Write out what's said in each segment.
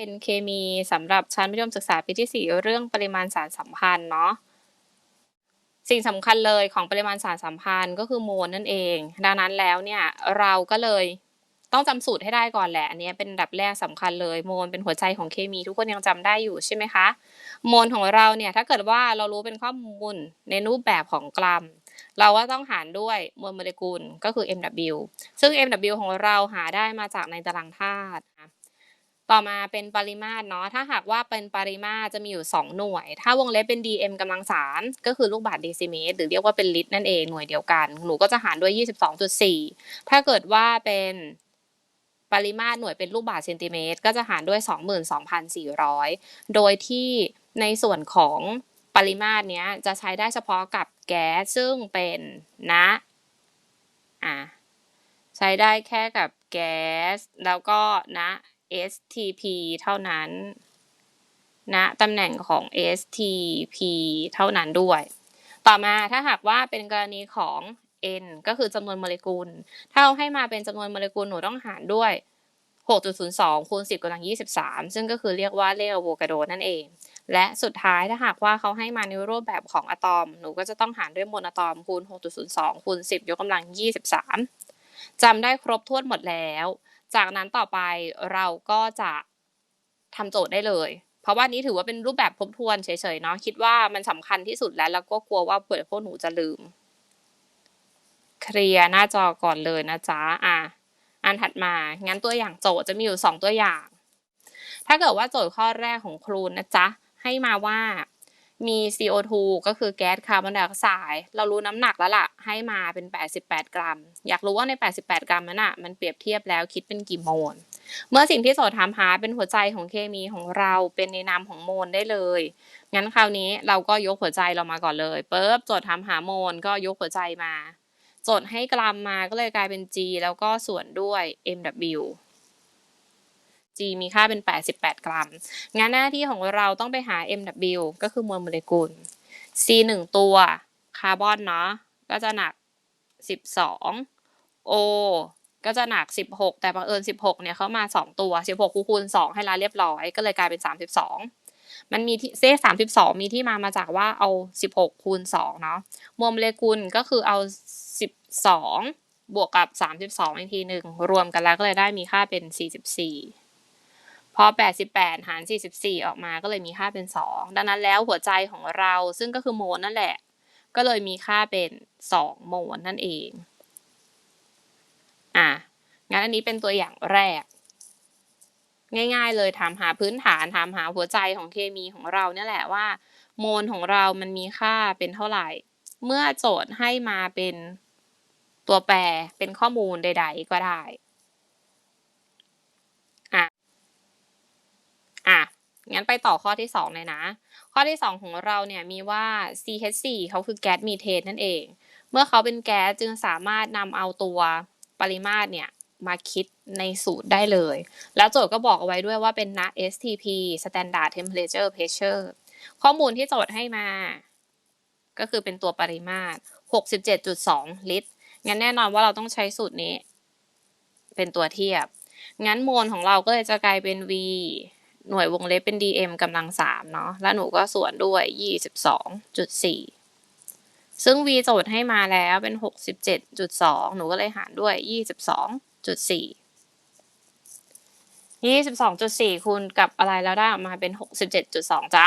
เป็นเคมีสำหรับชั้นมัธยมศึกษาปีที่ 4 เรื่องปริมาณสารสัมพันธ์เนาะสิ่งสำคัญเลยของปริมาณสารสัมพันธ์ก็คือโมลนั่นเอง ดังนั้นแล้วเนี่ยเราก็เลยต้องจำสูตรให้ได้ก่อนแหละ อันนี้เป็นดับแรกสำคัญเลยโมลเป็นหัวใจของเคมีทุกคนยังจำได้อยู่ใช่ไหมคะโมลของเราเนี่ยถ้าเกิดว่าเรารู้เป็นข้อมูลในรูปแบบของกรัม เราก็ต้องหารด้วยมวลโมเลกุลก็คือ MW ซึ่ง MW ของเราหาได้มาจากในตารางธาตุ ต่อมาเป็นปริมาตรเนาะถ้าหากว่าเป็นปริมาตรจะมีอยู่ 2 หน่วย ถ้าวงเล็บเป็น dm กำลังสามก็คือลูกบาศก์เดซิเมตร หรือเรียกว่าเป็นลิตรนั่นเองหน่วยเดียวกัน หนูก็จะหารด้วย 22.4 ถ้าเกิดว่าเป็นปริมาตรหน่วยเป็นลูกบาศก์เซนติเมตร ก็จะหารด้วย 22,400 โดยที่ในส่วนของปริมาตรเนี้ยจะใช้ได้เฉพาะกับแก๊สซึ่งเป็นนะอะใช้ได้แค่กับแก๊สแล้วก็นะ STP เท่านั้นนะตำแหน่งของ STP เท่านั้นด้วย ต่อมาถ้าหากว่าเป็นกรณีของ N ก็คือจำนวนโมเลกุล ถ้าเราให้มาเป็นจำนวนโมเลกุลหนูต้องหารด้วย 6.02คูณ10กำลัง23 ซึ่งก็คือเรียกว่าเลขอะโวคาโดนั่นเอง และสุดท้ายถ้าหากว่าเขาให้มาในรูปแบบของอะตอม หนูก็จะต้องหารด้วยมวลอะตอมคูณ6.02คูณ10 ยกกำลัง 23จำได้ครบถ้วนหมดแล้ว จากนั้นต่อไปเราก็จะทำโจทย์ได้เลย เพราะว่านี้ถือว่าเป็นรูปแบบทบทวนเฉยๆเนาะคิดว่ามันสำคัญที่สุดแล้วแล้วก็กลัวว่าเผื่อพวกหนูจะลืม เคลียร์หน้าจอก่อนเลยนะจ๊ะอะอันถัดมางั้นตัวอย่างโจทย์จะมีอยู่ 2 ตัวอย่าง ถ้าเกิดว่าโจทย์ข้อแรกของครูนะจ๊ะให้มาว่า มี CO2 ก็คือแก๊สคาร์บอนไดออกไซด์เรารู้น้ำหนักแล้วล่ะ ให้มาเป็น 88 กรัม อยากรู้ว่าใน 88 กรัมนั้นอะมันเปรียบเทียบแล้วคิดเป็นกี่โมล เมื่อสิ่งที่โจทย์ถามหาเป็นหัวใจของเคมีของเราเป็นในนามของโมลได้เลย งั้นคราวนี้เราก็ยกหัวใจเรามาก่อนเลยปุ๊บโจทย์ถามหาโมลก็ยกหัวใจมาโจทย์ให้กรัมมาก็เลยกลายเป็น G แล้วก็ส่วนด้วย MW G มีค่าเป็น 88 กรัม งานหน้าที่ของเราต้องไปหา MW ก็คือมวลโมเลกุล C 1 ตัวคาร์บอนเนาะก็จะหนัก 12 O ก็จะหนัก 16 แต่บังเอิญ 16 เนี่ยเขามา 2 ตัว 16 คูณ2 ให้ละเรียบร้อย ก็เลยกลายเป็น 32 มันมีที่เซ32มีที่มามาจากว่าเอา 16 คูณ 2 เนาะมวลโมเลกุลก็คือเอา 12 บวกกับ 32 อีกทีหนึ่ง รวมกันแล้วก็เลยได้มีค่าเป็น 44 พอ 88 หาร 44 ออกมาก็เลยมีค่าเป็น 2 ดังนั้นแล้วหัวใจของเราซึ่งก็คือโมลนั่นแหละ ก็เลยมีค่าเป็น 2 โมลนั่นเอง อะ งั้นอันนี้เป็นตัวอย่างแรก ง่ายๆเลยถามหาพื้นฐานถามหาหัวใจของเคมีของเราเนี่ยแหละว่า โมลของเรามันมีค่าเป็นเท่าไหร่ เมื่อโจทย์ให้มาเป็นตัวแปรเป็นข้อมูลใด ๆ ก็ได้ อะ อะ งั้นไปต่อข้อที่สองเลยนะ ข้อที่สองของเราเนี่ยมีว่า CH4 เขาคือแก๊สมีเทนนั่นเอง เมื่อเขาเป็นแก๊สจึงสามารถนำเอาตัวปริมาตรเนี่ยมาคิดในสูตรได้เลย แล้วโจทย์ก็บอกเอาไว้ด้วยว่าเป็นนะ STP Standard Temperature Pressure ข้อมูลที่โจทย์ให้มา ก็คือเป็นตัวปริมาตร 67.2 ลิตร งั้นแน่นอนว่าเราต้องใช้สูตรนี้ เป็นตัวเทียบ งั้นโมลของเราก็เลยจะกลายเป็น V หน่วยวงเล็บเป็น dm กำลังสามเนาะแล้วหนูก็ส่วนด้วย22.4ซึ่ง v โจทย์ให้มาแล้วเป็น67.2หนูก็เลยหารด้วย22.4 22.4คูณกับอะไรแล้วได้ออกมาเป็น67.2จ้ะ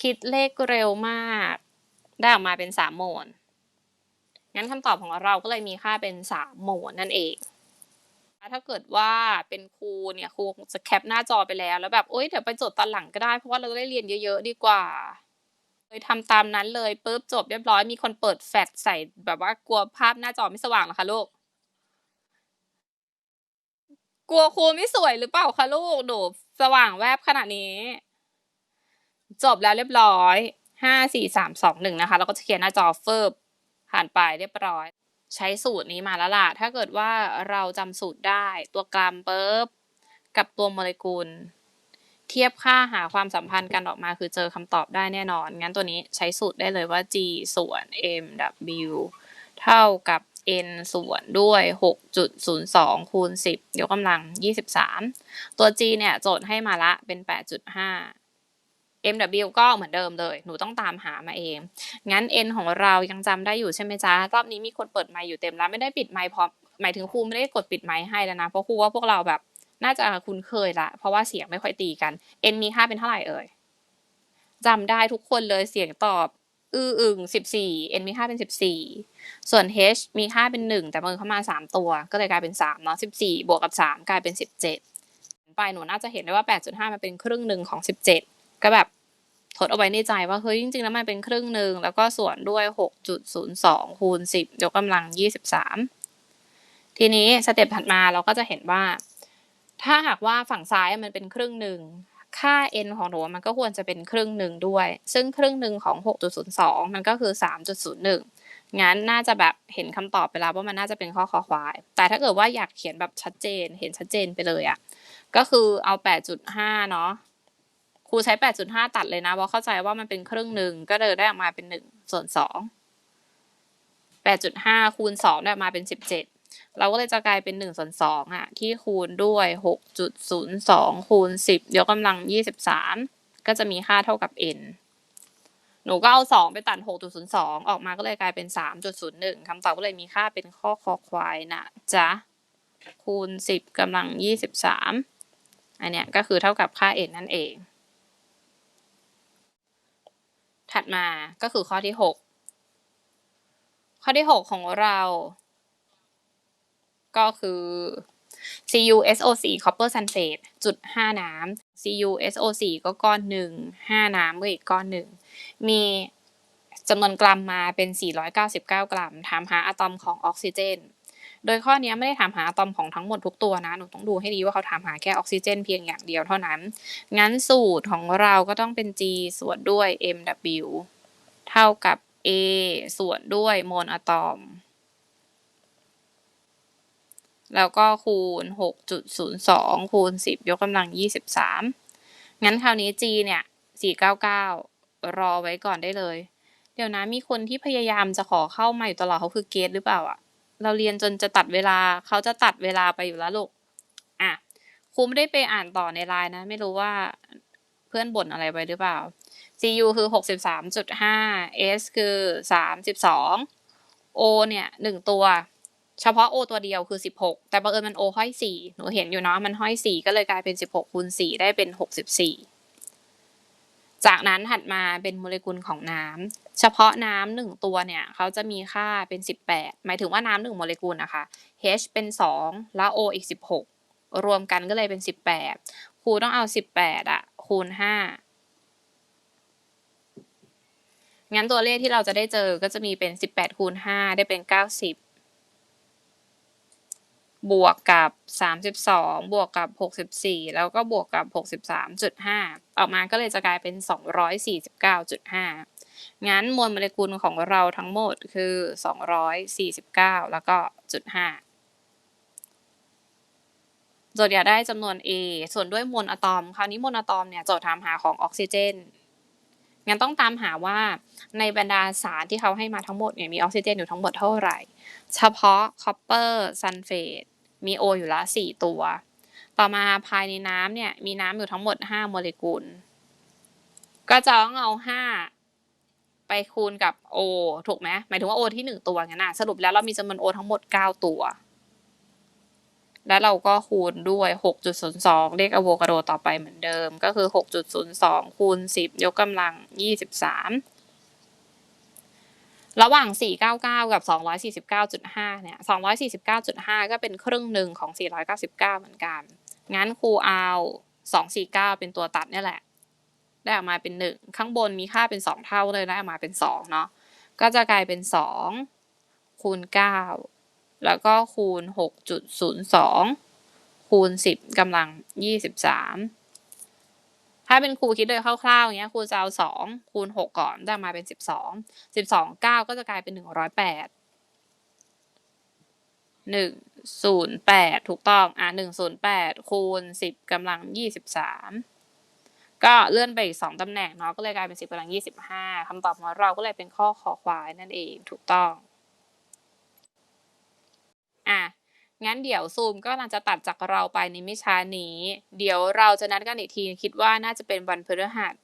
คิดเลขเร็วมาก ได้ออกมาเป็น3โมลงั้นคำตอบของเราก็เลยมีค่าเป็น3โมลนั่นเอง ถ้าเกิดว่าเป็นครูเนี่ยครูจะแคปหน้าจอไปแล้ว แล้วแบบโอ๊ยเดี๋ยวไปจดตอนหลังก็ได้ เพราะว่าเราได้เรียนเยอะ ๆ ดีกว่าเลยทำตามนั้นเลยปุ๊บจบเรียบร้อยมีคนเปิดแฟลชใส่แบบว่ากลัวภาพหน้าจอไม่สว่างเหรอคะลูกกลัวครูไม่สวยหรือเปล่าคะลูกหนูสว่างแวบขนาดนี้ จบแล้วเรียบร้อยห้าสี่สามสองหนึ่งนะคะ แล้วก็จะเขียนหน้าจอเฟิบผ่านไปเรียบร้อย ใช้สูตรนี้มาแล้วล่ะ ถ้าเกิดว่าเราจำสูตรได้ตัวกรัมปุ๊บกับตัวโมเลกุล เทียบค่าหาความสัมพันธ์กันออกมาคือเจอคำตอบได้แน่นอน งั้นตัวนี้ใช้สูตรได้เลยว่า G ส่วน MW เท่ากับ n ส่วนด้วย 6.02 คูณ 10 ยกกำลัง 23 ตัว g เนี่ย โจทย์ให้มาละเป็น 8.5 mw ก็เหมือนเดิมเลย หนูต้องตามหามาเอง งั้น n ของเรายังจำได้อยู่ใช่ไหมจ๊ะ รอบนี้มีคนเปิดไมค์อยู่เต็มแล้วไม่ได้ปิดไมค์พร้อม หมายถึงครูไม่ได้กดปิดไมค์ให้แล้วนะ เพราะครูว่าพวกเราแบบน่าจะคุ้นเคยละ เพราะว่าเสียงไม่ค่อยตีกัน n มีค่าเป็นเท่าไหร่เอ่ยจำได้ทุกคนเลยเสียงตอบอืออึงสิบสี่ n มีค่าเป็นสิบสี่ ส่วน h มีค่าเป็นหนึ่งแต่เมือเข้ามาสามตัว ก็เลยกลายเป็นสามเนาะสิบสี่บวกกับสามกลายเป็นสิบเจ็ดไปหนูน่าจะเห็นได้ว่าแปดจุดห้ามันเป็นครึ่งหนึ่งของสิบเจ็ด ก็แบบทดเอาไว้ในใจว่าเฮ้ยจริงๆแล้วมันเป็นครึ่งหนึ่งแล้วก็ส่วนด้วยหกจุดศูนย์สองคูณสิบยกกำลังยี่สิบสามทีนี้สเต็ปถัดมาเราก็จะเห็นว่า ถ้าหากว่าฝั่งซ้ายมันเป็นครึ่งหนึ่งค่า n ของหนูมันก็ควรจะเป็นครึ่งหนึ่งด้วย ซึ่งครึ่งหนึ่งของ 6.02 มันก็คือ 3.01 งั้นน่าจะแบบเห็นคำตอบไปแล้วว่ามันน่าจะเป็นข้อคอควาย แต่ถ้าเกิดว่าอยากเขียนแบบชัดเจน เห็นชัดเจนไปเลยอะ่ะ ก็คือเอา 8.5 เนาะ ครูใช้ 8.5 ตัดเลยนะเพราะเข้าใจว่ามันเป็นครึ่งหนึ่งก็เลยได้ออกมาเป็น 1 ส่วน 2 8.5 คูณ 2 ได้ออกมาเป็น 17 เราก็เลยจะกลายเป็นหนึ่งส่วนสองอะที่คูณด้วยหกจุดศูนย์สองคูณสิบยกกำลังยี่สิบสามก็จะมีค่าเท่ากับ n หนูก็เอาสองไปตัดหกจุดศูนย์สองออกมาก็เลยกลายเป็นสามจุดศูนย์หนึ่งคำตอบก็เลยมีค่าเป็นข้อคอควายนะจ๊ะ คูณสิบกำลังยี่สิบสามอันเนี้ยก็คือเท่ากับค่า n นั่นเอง ถัดมาก็คือข้อที่หกข้อที่หกของเรา ก็คือ CuSO4 copper sulfate จุดห้าน้ำ CuSO4 ก็ก้อนหนึ่งห้าน้ำก็อีกก้อนหนึ่งมีจำนวนกรัมมาเป็น 499 กรัมถามหาอะตอมของออกซิเจน โดยข้อนี้ไม่ได้ถามหาอะตอมของทั้งหมดทุกตัวนะ หนูต้องดูให้ดีว่าเขาถามหาแค่ออกซิเจนเพียงอย่างเดียวเท่านั้น งั้นสูตรของเราก็ต้องเป็น G ส่วนด้วย MW เท่ากับ A ส่วนด้วยโมลอะตอม แล้วก็คูณ 6.02 คูณ 10 ยกกำลัง 23 งั้นคราวนี้ G เนี่ย 499 รอไว้ก่อนได้เลย เดี๋ยวนะมีคนที่พยายามจะขอเข้ามาอยู่ตลอดเขาคือเกตหรือเปล่าอะ เราเรียนจนจะตัดเวลาเขาจะตัดเวลาไปอยู่แล้วลูกอะครูไม่ได้ไปอ่านต่อในไลน์นะ ไม่รู้ว่าเพื่อนบ่นอะไรไว้หรือเปล่า CU คือ 63.5 S คือ 32 O เนี่ยหนึ่งตัว เฉพาะ O ตัวเดียวคือ 16 แต่บังเอิญมัน O ห้อย 4 หนูเห็นอยู่เนาะมันห้อย 4 ก็เลยกลายเป็น 16คูณ4ได้เป็น 64 จากนั้นถัดมาเป็นโมเลกุลของน้ำเฉพาะน้ำหนึ่งตัวเนี่ยเขาจะมีค่าเป็น 18 หมายถึงว่าน้ำหนึ่งโมเลกุลนะคะ H เป็น 2 แล้ว O อีก 16 รวมกันก็เลยเป็น 18 ครูต้องเอา 18อะคูณ 5 งั้นตัวเลขที่เราจะได้เจอก็จะมีเป็น 18 คูณ 5 ได้เป็น 90 บวกกับ32บวกกับ64แล้วก็บวกกับ63.5ออกมาก็เลยจะกลายเป็น249.5งั้นมวลโมเลกุลของเราทั้งหมดคือ249แล้วก็จุด5โจทย์อยากได้จำนวน A ส่วนด้วยมวลอะตอม คราวนี้มวลอะตอมเนี่ยโจทย์ถามหาของออกซิเจนงั้นต้องตามหาว่าในบรรดาสารที่เขาให้มาทั้งหมดเนี่ยมีออกซิเจนอยู่ทั้งหมดเท่าไหร่ เฉพาะคอปเปอร์ซัลเฟต มีโออยู่ละสี่ตัว ต่อมาภายในน้ำเนี่ยมีน้ำอยู่ทั้งหมดห้าโมเลกุล ก็จะต้องเอาห้าไปคูณกับโอถูกไหมหมายถึงว่าโอที่หนึ่งตัวงั้นนะสรุปแล้วเรามีจำนวนโอทั้งหมดเก้าตัว แล้วเราก็คูณด้วย 6.02 เลขอะโวคาโดต่อไปเหมือนเดิม ก็คือ 6.02 คูณ 10 ยกกำลัง 23 ระหว่าง 499 กับ 249.5 เนี่ย 249.5 ก็เป็นครึ่งหนึ่งของ 499 เหมือนกัน งั้นครูเอา 249 เป็นตัวตัดนี่แหละ ได้ออกมาเป็น 1 ข้างบนมีค่าเป็น 2 เท่าเลยได้ออกมาเป็น 2 เนาะ ก็จะกลายเป็น 2 คูณ 9 แล้วก็คูณ 6.02 คูณ 10กำลัง 23 ถ้าเป็นครูคิดโดยคร่าวๆอย่างเงี้ยครูจะเอา2คูณ6ก่อนได้มาเป็น12 12 9ก็จะกลายเป็น108 108ถูกต้องอะ108คูณ10กำลัง23ก็เลื่อนไปอีก2ตำแหน่งเนาะก็เลยกลายเป็น10กำลัง25คำตอบของเราก็เลยเป็นข้อขอควายนั่นเองถูกต้อง อะ งั้นเดี๋ยวซูมก็กำลังจะตัดจากเราไปในไม่ช้านี้ เดี๋ยวเราจะนัดกันอีกทีคิดว่าน่าจะเป็นวันพฤหัส